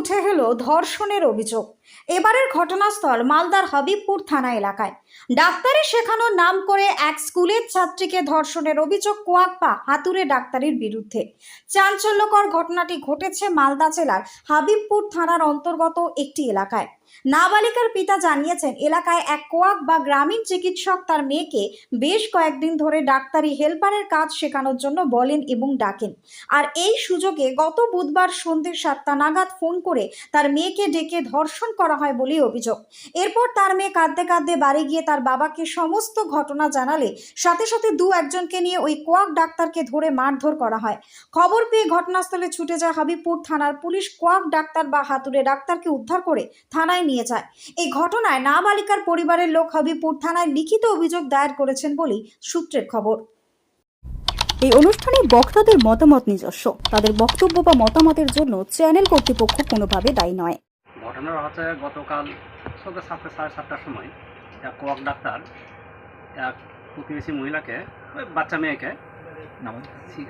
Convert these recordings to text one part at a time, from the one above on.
উঠে এলো ধর্ষণের অভিযোগ। এবারের ঘটনাস্থল মালদার হাবিবপুর থানা এলাকায়। ডাক্তারি শেখানোর নাম করে এক স্কুলের ছাত্রীকে ধর্ষণের অভিযোগ কোয়াকপা হাতুড়ে ডাক্তারির বিরুদ্ধে। চাঞ্চল্যকর ঘটনাটি ঘটেছে মালদা জেলার হাবিবপুর থানার অন্তর্গত একটি এলাকায়। নাবালিকার পিতা জানিয়েছেন, এলাকায় এক কোয়াক বা গ্রামীণ চিকিৎসক তার মেয়েকে বেশ কয়েকদিন ধরে ডাক্তারি হেল্পারের কাজ শেখানোর জন্য বলেন এবং ডাকেন। আর এই সুযোগে গত বুধবার সন্ধ্যে সাতটা নাগাদ ফোন করে তার মেয়েকে ডেকে ধর্ষণ করা হয় বলে অভিযোগ। এরপর তার মেয়ে কাঁদতে কাঁদতে বাড়ি গিয়ে তার বাবাকে সমস্ত ঘটনা জানালে সাথে সাথে দু একজনকে নিয়ে ওই কোয়াক ডাক্তারকে ধরে মারধর করা হয়। খবর পেয়ে ঘটনাস্থলে ছুটে যায় হাবিবপুর থানার পুলিশ। কোয়াক ডাক্তার বা হাতুড়ে ডাক্তারকে উদ্ধার করে থানায় নিয়ে যায়। এই ঘটনায় নাবালিকার পরিবারের লোক হাবিবপুর থানায় লিখিত অভিযোগ দায়ের করেছেন বলেই সূত্রের খবর। এই অনুষ্ঠানে বক্তাদের মতামত নিজস্ব। তাদের বক্তব্য বা মতামতের জন্য চ্যানেল কর্তৃপক্ষ কোনোভাবে দায়ী নয়। ঘটনাটা হচ্ছে গতকাল সন্ধ্যা সাতটা সাড়ে সাতটার সময় এক কোয়াক ডাক্তার এক প্রতিবেশী মহিলাকে ওই বাচ্চা মেয়েকে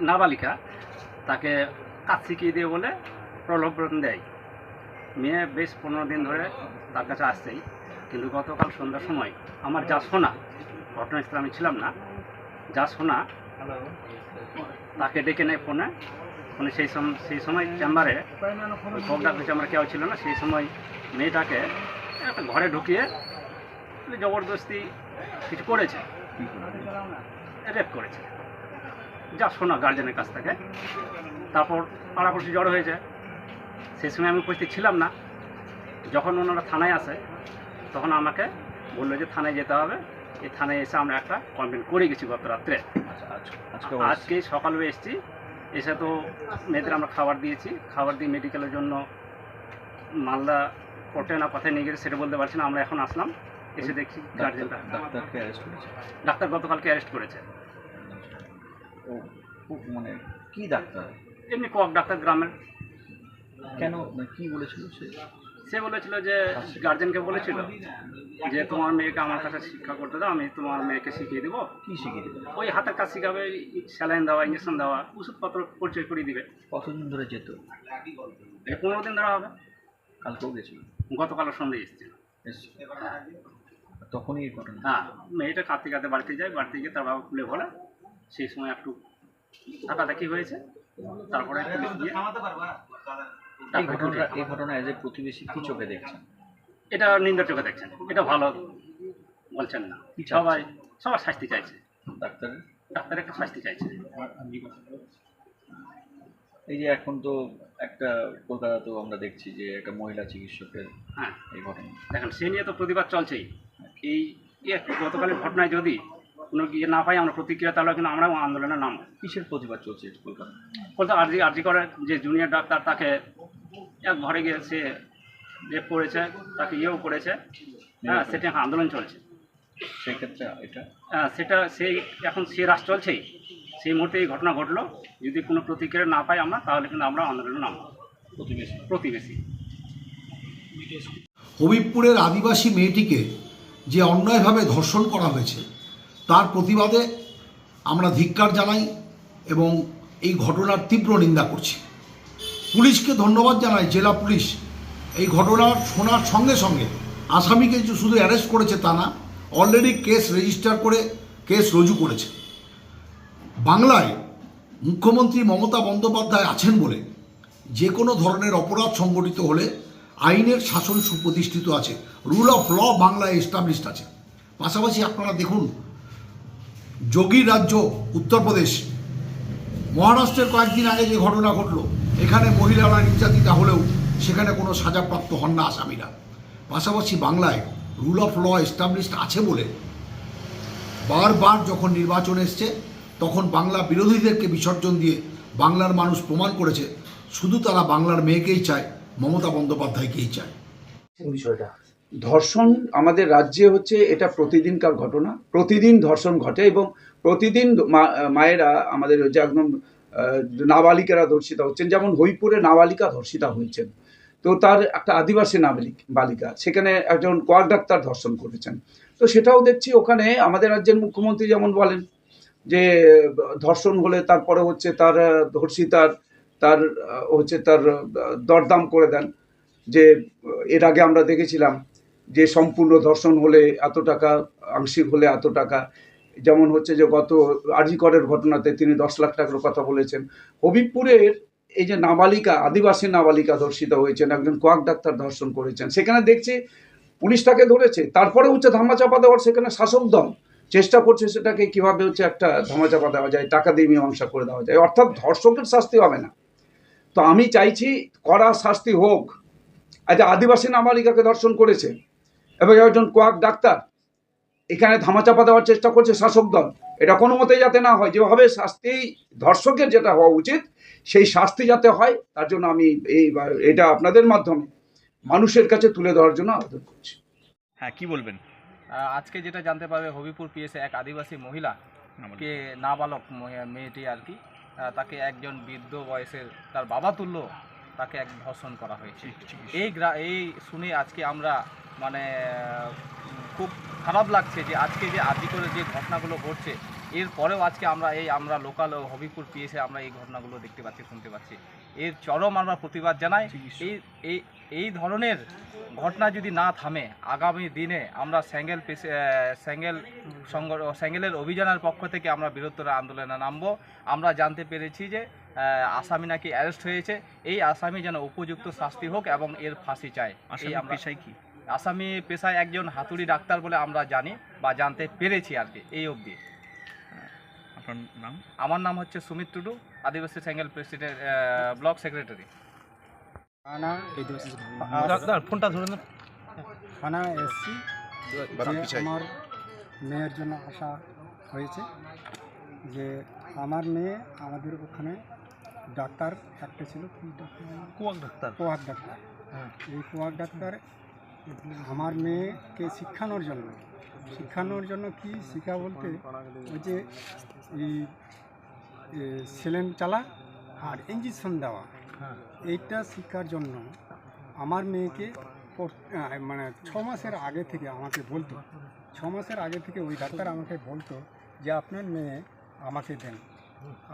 নাবালিকা তাকে কাজ শিখিয়ে দিয়ে বলে প্রলোভন দেয়। মেয়ে বেশ পনেরো দিন ধরে তার কাছে আসছেই কিন্তু গতকাল সন্ধ্যার সময় আমার যা শোনা ঘটনাস্থলে আমি ছিলাম না, যা শোনা তাকে ডেকে নেয় ফোনে। ফোনে সেই সময় সেই সময় চেম্বারে কোক ডাক্তার চেম্বারে কেউ ছিল না, সেই সময় মেয়েটাকে একটা ঘরে ঢুকিয়ে জবরদস্তি কিছু করেছে। রেপ করেছে। যা শোনা গার্জেনের কাছ থেকে। তারপর পাড়াপড়শি জড়ো হয়েছে। সেই সময় আমি উপস্থিত ছিলাম না। যখন ওনারা থানায় আসে তখন আমাকে বলল যে থানায় যেতে হবে। এই থানায় এসে আমরা একটা কমপ্লেন করে গেছি গত রাত্রে। আজকে সকালে এসেছি। এসে তো মেয়েদের আমরা খাবার দিয়েছি। খাবার দিয়ে মেডিকেলের জন্য মালদা কোর্টে না কোথায় নিয়ে গেছে সেটা বলতে পারছি না। আমরা এখন আসলাম। এসে দেখি গার্জেনটা ডাক্তারকে ডাক্তার গতকালকে অ্যারেস্ট করেছে। মানে কি ডাক্তার? এমনি কক ডাক্তার গ্রামের। কেন মানে কি বলেছিল সে? সে বলেছিল যে গার্জেনকে বলেছিল যে তোমার মেয়েকে আমার কাছে শিক্ষা করতে দাও আমি তোমার মেয়েকে শিখিয়ে দেবো। কি শিখিয়ে দেবে? ওই হাতের কাজ শিখাবে স্যালাইন দেওয়া ইঞ্জেকশন দেওয়া ওষুধপত্র পরিচয় করে দিবে। কতদিন ধরে যেত? এই পনেরো দিন ধরা হবে। কালকেও গেছিল? গতকাল সন্ধ্যে এসেছিল। এসছে। তখনই এই ঘটনা। হ্যাঁ মেয়েটা কাঁদতে কাঁদতে বাড়িতে যায় বাড়িতে গিয়ে তার বাবা খুলে বলে সেই সময় একটু থাকাথাকি হয়েছে তারপরে পুলিশ গিয়ে এই ঘটনা এই ঘটনা এজ এ প্রতিবেশী কি চোখে দেখছেন। এটা নিন্দা চোখে দেখছেন। এটা ভালো বলছেন না। সবাই সবার শাস্তি চাইছে। ডাক্তার ডাক্তার একটা শাস্তি চাইছে। এই যে এখন তো একটা কলকাতাতেও আমরা দেখছি যে একটা মহিলা চিকিৎসকের হ্যাঁ। এই ঘটনা। দেখেন সে নিয়ে তো প্রতিবাদ চলছেই। এই ইয়ে গতকালের ঘটনায় যদি কোনো ইয়ে না পাই আমরা প্রতিক্রিয়া তাহলে কিন্তু আমরাও আন্দোলনে নাম কিসের প্রতিবাদ চলছে কলকাতা বলতে আর্জি আর্জি করে যে জুনিয়র ডাক্তার তাকে এক ঘরে গিয়ে সে রেপ করেছে তাকে ইয়েও করেছে হ্যাঁ সেটা এখন আন্দোলন চলছে। সেক্ষেত্রে এটা? হ্যাঁ, সেটা সেই এখন সে রাস চলছেই। সেই মুহূর্তে এই ঘটনা ঘটলো। যদি কোনো প্রতিক্রিয়া না পাই আমরা তাহলে কিন্তু আমরা আন্দোলনে নামবো। প্রতিবেশী? প্রতিবেশী। হবিবপুরের আদিবাসী মেয়েটিকে যে অন্যায়ভাবে ধর্ষণ করা হয়েছে তার প্রতিবাদে আমরা ধিক্কার জানাই এবং এই ঘটনার তীব্র নিন্দা করছি। পুলিশকে ধন্যবাদ জানাই, জেলা পুলিশ। এই ঘটনার শোনার সঙ্গে সঙ্গে আসামিকে শুধু অ্যারেস্ট করেছে তা না অলরেডি কেস রেজিস্টার করে কেস রুজু করেছে। বাংলায় মুখ্যমন্ত্রী মমতা বন্দ্যোপাধ্যায় আছেন বলে যে কোনো ধরনের অপরাধ সংগঠিত হলে আইনের শাসন সুপ্রতিষ্ঠিত আছে। রুল অফ ল বাংলায় এস্টাবলিশড আছে। পাশাপাশি আপনারা দেখুন যোগী রাজ্য উত্তরপ্রদেশ মহারাষ্ট্রের কয়েকদিন আগে যে ঘটনা ঘটলো, এখানে মহিলারা নির্যাতিতা হলেও সেখানে কোনো সাজাপ্রাপ্ত হন না আসামিরা। পাশাপাশি বাংলায় রুল অফ ল এস্টাবলিশড আছে বলে বারবার যখন নির্বাচন এসছে, তখন বাংলা বিরোধীদেরকে বিসর্জন দিয়ে বাংলার মানুষ প্রমাণ করেছে, শুধু তারা বাংলার মেয়েকেই চায়, মমতা বন্দ্যোপাধ্যায়কেই চায়। বিষয়টা। ধর্ষণ আমাদের রাজ্যে হচ্ছে এটা প্রতিদিনকার ঘটনা। প্রতিদিন ধর্ষণ ঘটে এবং প্রতিদিন মায়েরা আমাদের যে একদম নাবালিকারা ধর্ষিতা হচ্ছেন। যেমন হইপুরে নাবালিকা ধর্ষিতা হয়েছেন। তো তার একটা আদিবাসী নাবালিক, বালিকা, সেখানে একজন কোয়াক ডাক্তার ধর্ষণ করেছেন। তো সেটাও দেখছি ওখানে আমাদের রাজ্যের মুখ্যমন্ত্রী যেমন বলেন যে, ধর্ষণ হলে তারপরে হচ্ছে তার, ধর্ষিতার, তার হচ্ছে তার দরদাম করে দেন। যে, এর আগে আমরা দেখেছিলাম যে সম্পূর্ণ ধর্ষণ হলে এত টাকা, আংশিক হলে এত টাকা। যেমন হচ্ছে যে গত আরজিকরের ঘটনাতে তিনি দশ লাখ টাকার কথা বলেছেন। হবিবপুরের এই যে নাবালিকা, আদিবাসী নাবালিকা ধর্ষিত হয়েছেন, একজন কোয়াক ডাক্তার ধর্ষণ করেছেন, সেখানে দেখছি পুলিশ তাকে ধরেছে। তারপরে হচ্ছে ধামাচাপা দেওয়ার সেখানে শাসক দল চেষ্টা করছে সেটাকে কীভাবে হচ্ছে একটা ধামাচাপা দেওয়া যায়, টাকা দিয়ে মীমাংসা করে দেওয়া যায়। অর্থাৎ ধর্ষকের শাস্তি হবে না। তো আমি চাইছি কড়া শাস্তি হোক। আচ্ছা আদিবাসী নাবালিকাকে ধর্ষণ করেছে। এবং একজন কোয়াক ডাক্তার এখানে ধামাচাপা দেওয়ার চেষ্টা করছে শাসক দল। এটা কোনো মতেই যাতে না হয় যেভাবে শাস্তি ধর্ষকের যেটা হওয়া উচিত সেই শাস্তি যাতে হয় তার জন্য আমি এই এটা আপনাদের মাধ্যমে মানুষের কাছে তুলে দেওয়ার জন্য আবেদন করছি। হ্যাঁ কি বলবেন? আজকে যেটা জানতে পারবে হবিপুর পিএসে এক আদিবাসী মহিলা কে নাবালক মেয়েটি আর কি তাকে একজন বৃদ্ধ বয়সের তার বাবা তুল্য তাকে এক ধর্ষণ করা হয়েছে। এই গ্রা এই শুনে আজকে আমরা মানে খুব খারাপ লাগছে যে আজকে যে আদি করে যে ঘটনাগুলো ঘটছে এরপরেও আজকে আমরা এই আমরা লোকাল হবিপুর পিএসে আমরা এই ঘটনাগুলো দেখতে পাচ্ছি শুনতে পাচ্ছি। এর চরম আমরা প্রতিবাদ জানাই। এই এই এই ধরনের ঘটনা যদি না থামে আগামী দিনে আমরা স্যাঙ্গেল স্যাঙ্গেল স্যাঙ্গেলের অভিযানের পক্ষ থেকে আমরা বৃহত্তর আন্দোলনে নামবো। আমরা জানতে পেরেছি যে আসামি নাকি অ্যারেস্ট হয়েছে। এই আসামি যেন উপযুক্ত শাস্তি হোক এবং এর ফাঁসি চায়। এই আমরা পেশায় কি? আসামি পেশায় একজন হাতুড়ি ডাক্তার বলে আমরা জানি বা জানতে পেরেছি আর কি এই অবধি। আপনার নাম? আমার নাম হচ্ছে Sumit Tudu Adivasi Sengel president block secretary থানা ফোনটা ধরে থানা এসছি আমার মেয়ের জন্য আসা হয়েছে যে আমার মেয়ে আমাদের ওখানে ডাক্তার একটা ছিল কি doctor? Quack doctor. Quack doctor. এই কোয়াক ডাক্তার আমার মেয়েকে শিক্ষানোর জন্য। শিক্ষানোর জন্য কি শিক্ষা বলতে? ওই যে এই সেলেন চালা আর ইঞ্জেকশন দেওয়া। এইটা শিক্ষার জন্য আমার মেয়েকে মানে ছ মাসের আগে থেকে আমাকে বলতো। ছ মাসের আগে থেকে ওই ডাক্তার আমাকে বলতো যে আপনার মেয়ে আমাকে দেন।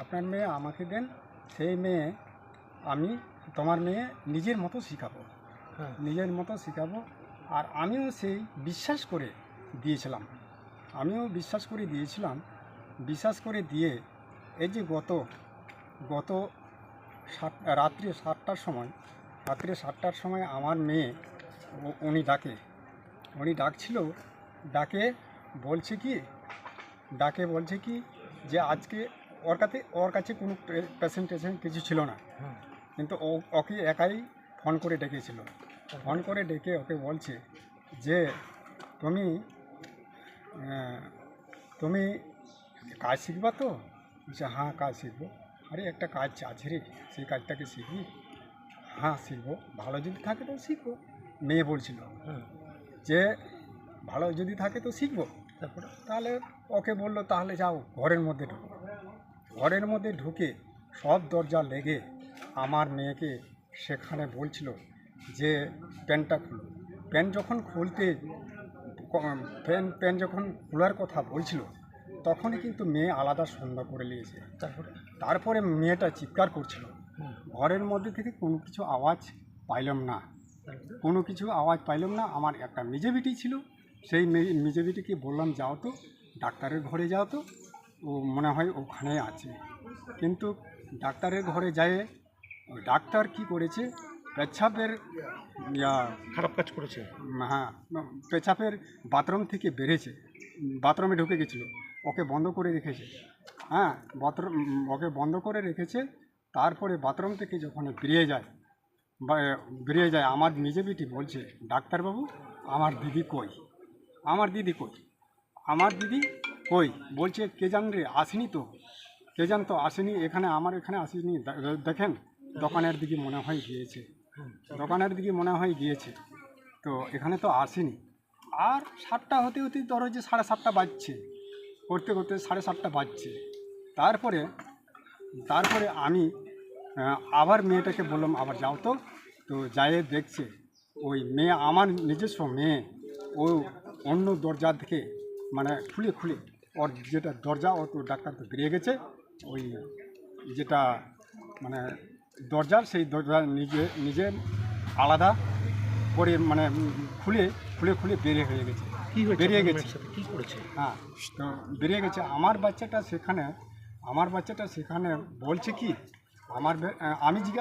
আপনার মেয়ে আমাকে দেন। সেই মেয়ে আমি তোমার মেয়ে নিজের মতো শেখাবো। নিজের মতো শেখাবো আর আমিও সেই বিশ্বাস করে দিয়েছিলাম। আমিও বিশ্বাস করে দিয়েছিলাম বিশ্বাস করে দিয়ে এই যে গত গত সাত রাত্রি সাতটার সময় রাত্রি সাতটার সময় আমার মেয়ে উনি ডাকে। উনি ডাকছিল ডাকে বলছে কি ডাকে বলছে কি যে আজকে ওর কাছে ওর কাছে কোনো পেশেন্ট টেশেন্ট কিছু ছিল না। কিন্তু ও ওকে একাই ফোন করে ডেকেছিল। ফোন করে ডেকে ওকে বলছে যে তুমি তুমি কাজ শিখবা তো? বলছে হ্যাঁ কাজ শিখব। আরে একটা কাজ আছে রে সেই কাজটাকে শিখবি? হ্যাঁ শিখব ভালো যদি থাকে তো শিখব। মেয়ে বলছিল যে ভালো যদি থাকে তো শিখব। তারপরে? তাহলে ওকে বলল তাহলে যাও ঘরের মধ্যে ঢুকো। ঘরের মধ্যে ঢুকে সব দরজা লেগে আমার মেয়েকে সেখানে বলছিল যে প্যান্টটা খুলো প্যান্ট যখন খুলতে প্যান্ট প্যান্ট যখন খোলার কথা বলছিল তখনই কিন্তু মেয়ে আলাদা সন্ধ্যা করে নিয়েছে। তারপরে? তারপরে মেয়েটা চিৎকার করছিল। ঘরের মধ্যে থেকে কোনো কিছু আওয়াজ পাইলাম না। কোনো কিছু আওয়াজ পাইলাম না। আমার একটা মেজে বিটি ছিল। সেই মে- মেজে বিটিকে বললাম যাও তো ডাক্তারের ঘরে যাও তো। ও মনে হয় ওখানে আছে। কিন্তু ডাক্তারের ঘরে যায় ডাক্তার কি করেছে? পেচ্ছাপের ইয়া খারাপ কাজ করেছে। হ্যাঁ পেছাপের বাথরুম থেকে বেড়েছে বাথরুমে ঢুকে গেছিল। ওকে বন্ধ করে রেখেছে। হ্যাঁ বাথরুম ওকে বন্ধ করে রেখেছে। তারপরে বাথরুম থেকে যখন বেরিয়ে যায় বা বেরিয়ে যায় আমার নিজে বেটি বলছে ডাক্তারবাবু আমার দিদি কই? আমার দিদি কই? আমার দিদি কই? বলছে কে জান রে আসেনি তো। কে জান তো আসেনি। এখানে আমার এখানে আসেনি। দেখেন দোকানের দিকে মনে হয় গিয়েছে। দোকানের দিকে মনে হয় গিয়েছে। তো এখানে তো আসেনি। আর সাতটা হতে হতে ধরো যে সাড়ে সাতটা বাজছে। করতে করতে সাড়ে সাতটা বাজছে। তারপরে তারপরে আমি আবার মেয়েটাকে বললাম, আবার যাও তো। তো যাই দেখছে, ওই মেয়ে আমার নিজস্ব মেয়ে। ও অন্য দরজা থেকে মানে খুলে খুলে, ওর যেটা দরজা ও তো ডাক্তার তো বেরিয়ে গেছে। ওই যেটা মানে দরজার সেই দরজা নিজে নিজে আলাদা করে মানে খুলে খুলে খুলে বেরিয়ে হয়ে গেছে। বেরিয়ে গেছে? কি করেছে? হ্যাঁ তো বেরিয়ে গেছে। আমার বাচ্চাটা সেখানে আমার বাচ্চাটা সেখানে বলছে কি আমার আমি জিজ্ঞাসা